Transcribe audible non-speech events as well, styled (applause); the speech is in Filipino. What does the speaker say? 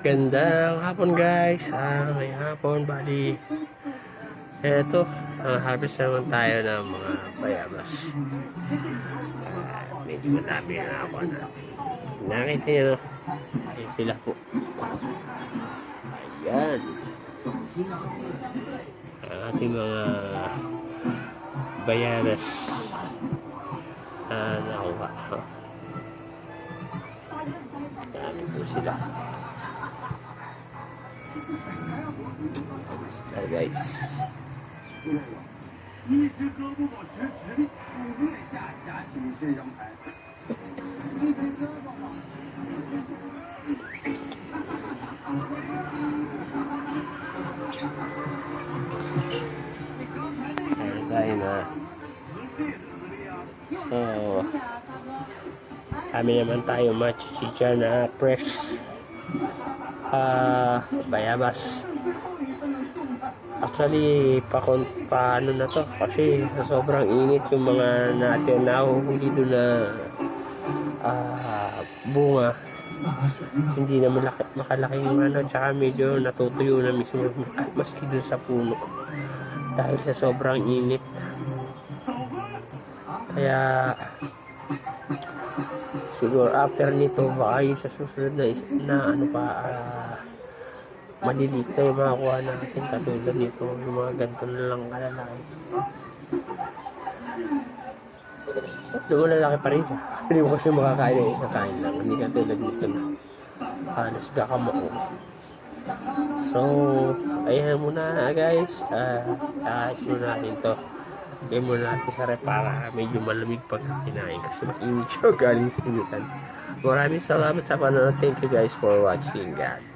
Gandang hapon guys. Ah, may hapon. Bali, eto, uh, harvest naman tayo ng mga bayabas. Ah, medyo madami na ako na. Nakita nyo, no? Ayun sila po. Ayan. Ang ating mga bayaras. Ah, nakuha. Dami po sila. There guys. Ayan tayo na. So, kami naman tayo machichicha na fresh ah bayabas. Actually, pa, pa ano na to? Kasi sobrang init yung mga natin nahuhuli doon na ah, bunga. Hindi na malaki, makalaking ano tsaka medyo natutuyo na mismo maski doon sa puno. Dahil sa sobrang init. Kaya siguro after nito baka yung sa susunod na, is, na ano pa ah, maliliit na yung makakuha natin katulad nito yung mga ganito na lang kalalaki Doon lalaki pa rin siya. (laughs) Hindi mo kasi makakain eh. Nakain lang. Hindi ka tulad nito na. Halos gakamao. So, ayan muna guys. Uh, muna natin to. Kaya muna natin sa rep para medyo malamig pag kinain kasi mainit siya galing sa initan. Maraming salamat sa panonood. Thank you guys for watching. God.